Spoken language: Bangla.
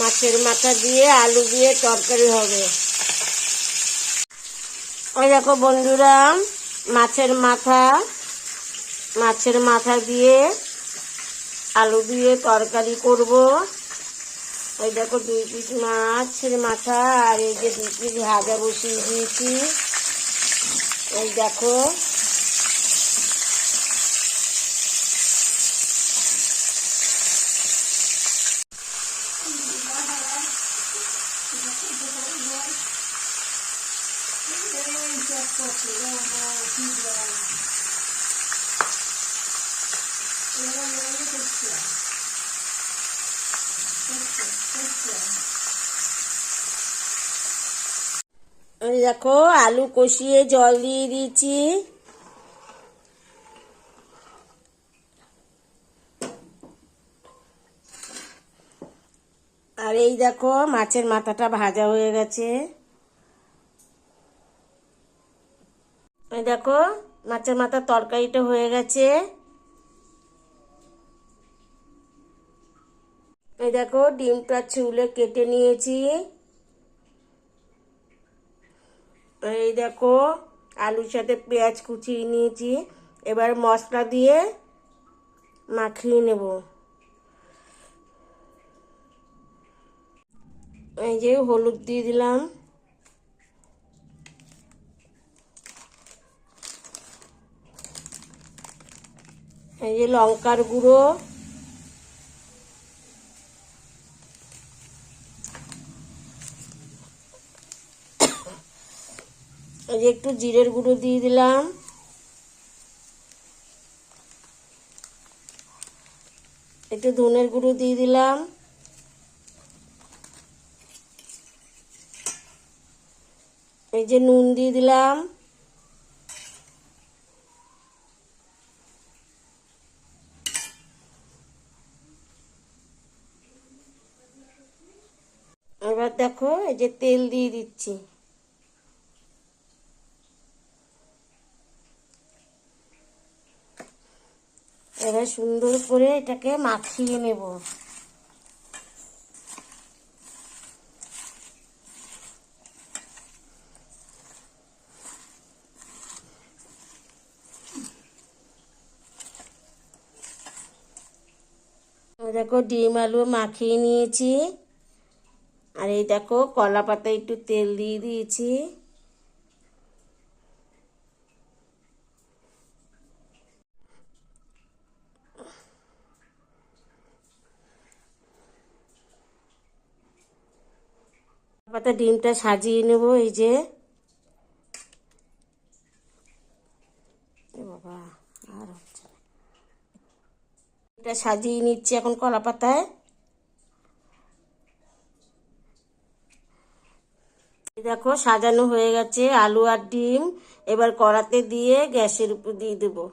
মাছের মাথা দিয়ে আলু দিয়ে তরকারি হবে। ওই দেখো বন্ধুরা, মাছের মাথা মাছের মাথা দিয়ে আলু দিয়ে তরকারি করব। ওই দেখো দুই পিস মাছের মাথা আর এই যে দুই পিস ভাজা বসিয়ে দিয়েছি। ওই দেখো ওই দেখো আলু কষিয়ে জল দিয়ে দিয়েছি। আর এই দেখো মাছের মাথাটা ভাজা হয়ে গেছে। দেখো মাছের মাথার তরকারিটা হয়ে গেছে। এই দেখো ডিমটা চুলে কেটে নিয়েছি। এই দেখো আলুর সাথে পেঁয়াজ কুচিয়ে নিয়েছি। এবার মশলা দিয়ে মাখিয়ে নেব। এই যে হলুদ দিয়ে দিলাম। এই যে লঙ্কার গুঁড়ো। এই যে একটু জিরের গুঁড়ো দিয়ে দিলাম। একটু ধনের গুঁড়ো দিয়ে দিলাম। এই যে নুন দিয়ে দিলাম। এবার দেখো, এই যে তেল দিয়ে দিচ্ছি। এবার সুন্দর করে এটাকে মাখিয়ে নেব। দেখো ডিম, আলু মাখিয়ে নিয়েছি। আর এই দেখো কলা পাতা একটু তেল দিয়ে দিয়েছি। পাতা ডিমটা সাজিয়ে নেব, এই যে। বাবা, আর হচ্ছে। এটা সাজিয়ে নিচ্ছি এখন কলা পাতায় দেখো, সাজানো হয়ে গেছে আলু আর ডিম। এবার কড়াতে দিয়ে গ্যাসের উপর দিয়ে দেবো।